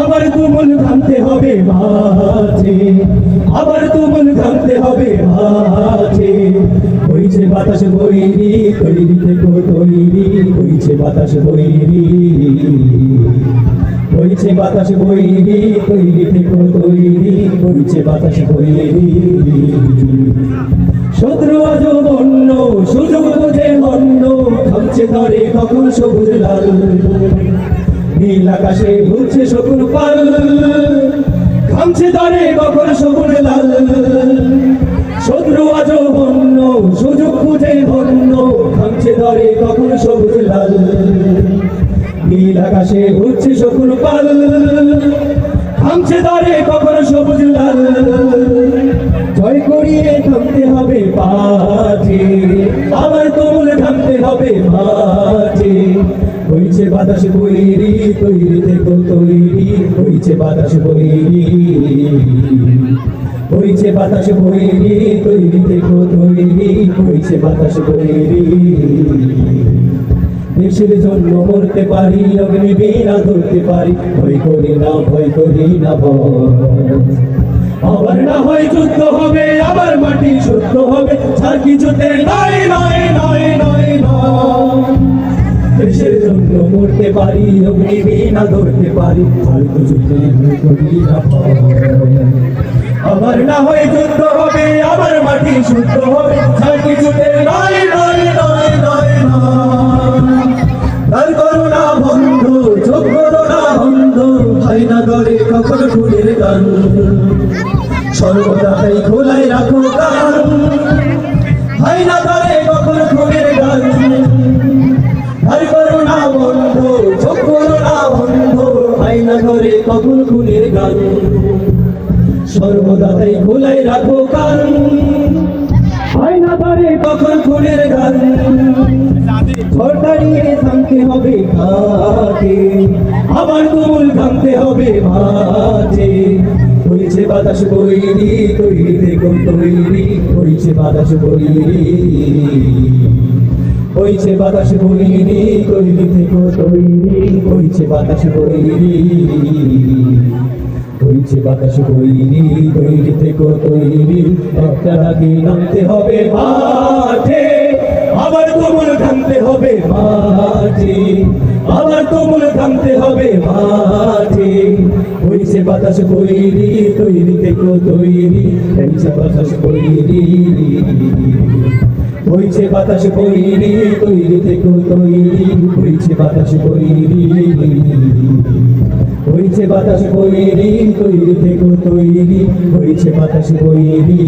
আবার তুমুল ঘামতে হবে মাঠে আবার তুমুল ঘামতে হবে মাঠে বইছে বাতাস বইরি, তৈরি থেকে, তৈরি। বইছে বাতাস বইরি বইছে বাতাস বইরি, তৈরি থেকে, তৈরি। বইছে বাতাস বইরি। শত্রু আজ বন্য, সুযোগ বুঝে অন্য থামছে ধরে কখন সবুজ লাল। নীল আকাশে ঘুরছে শকুন পাল। থামছে ধরে কখন সবুজ লাল। শত্রু আজ বন্য, সুযোগ বুঝে অন্য থামছে ধরে কখন সবুজ লাল। নীল আকাশে ঘুরছে শকুন পাল। থামছে ধরে কখন সবুজ লাল। জয় করিয়ে থামতে হবে পাঠে আবার তুমুল থামতে হবে। মাঠে হইছে বাতাস বইরি তৈরি থেকে তৈরি। হইছে বাতাস বইরি হইছে বাতাস বইরি তৈরি থেকে তৈরি। হইছে বাতাস বইরি দেশের জন্য মরতে পারি অগ্নি বিনা ধরতে পারি। ভয় করি না, ভয় করি না ভয় আবার না হয় যুদ্ধ হবে, আবার মাটি শুদ্ধ হবে ছাড় কিছুতে নয় নয় নয় নয় নয় দেশের জন্য মরতে পারি অগ্নি বিনা ধরতে পারি যুদ্ধে না ভয়। আবার না হয় যুদ্ধ হবে, আবার মাটি শুদ্ধ হবে, ছাড় কিছুতে নয় না দরে কখন ফুলের গান? সর্বদা তাই খোলাই রাখো গান হয় না দরে কখন ফুলের গান? তার করোনা বন্ধ, চোখ করোনা বন্ধ। হয় না দরে কখন ফুলের গান? সর্বদা তাই খোলাই রাখো গান হয় না দরে কখন ফুলের গান? ঝড় থামতে হবে আবার তুমুল থামতে হবে মাঠে হয়েছে বাতাস বইরি তৈরি দেখুন তৈরি হয়েছে বাতাস বইরি। হয়েছে বাতাস বইরি তৈরি থেকে তৈরি হয়েছে বাতাস বইরি। হয়েছে বাতাস বইরি তৈরি থেকে তৈরি একটা আগে নামতে হবে মাঠে। আবার তুমুল থামতে হবে মাঠে। আবার তুমুল থামতে হবে হইছে বাতাস বইরি, তৈরি থেকে, তৈরি। হইছে বাতাস বইরি হইছে বাতাস বইরি, তৈরি থেকে, তৈরি। হইছে বাতাস বইরি হইছে বাতাস বইরি, তৈরি থেকে, তৈরি। হইছে বাতাস বইরি।